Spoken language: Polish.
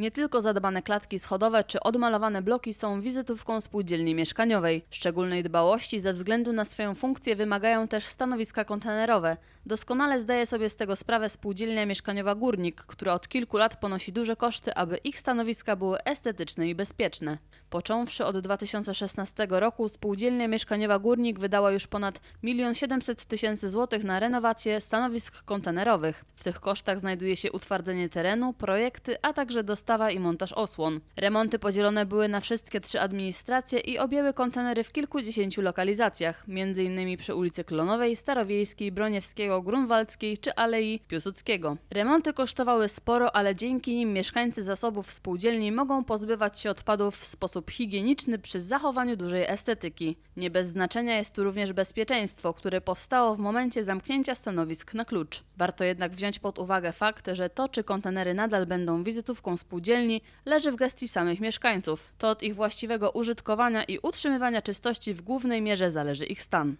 Nie tylko zadbane klatki schodowe czy odmalowane bloki są wizytówką spółdzielni mieszkaniowej. Szczególnej dbałości ze względu na swoją funkcję wymagają też stanowiska kontenerowe. Doskonale zdaje sobie z tego sprawę spółdzielnia mieszkaniowa Górnik, która od kilku lat ponosi duże koszty, aby ich stanowiska były estetyczne i bezpieczne. Począwszy od 2016 roku spółdzielnia mieszkaniowa Górnik wydała już ponad 1 700 tysięcy złotych na renowację stanowisk kontenerowych. W tych kosztach znajduje się utwardzenie terenu, projekty, a także dostawa i montaż osłon. Remonty podzielone były na wszystkie trzy administracje i objęły kontenery w kilkudziesięciu lokalizacjach, m.in. przy ulicy Klonowej, Starowiejskiej, Broniewskiego, Grunwaldzkiej czy Alei Piłsudskiego. Remonty kosztowały sporo, ale dzięki nim mieszkańcy zasobów spółdzielni mogą pozbywać się odpadów w sposób higieniczny przy zachowaniu dużej estetyki. Nie bez znaczenia jest tu również bezpieczeństwo, które powstało w momencie zamknięcia stanowisk na klucz. Warto jednak wziąć pod uwagę fakt, że to, czy kontenery nadal będą wizytówką spółdzielni, leży w gestii samych mieszkańców. To od ich właściwego użytkowania i utrzymywania czystości w głównej mierze zależy ich stan.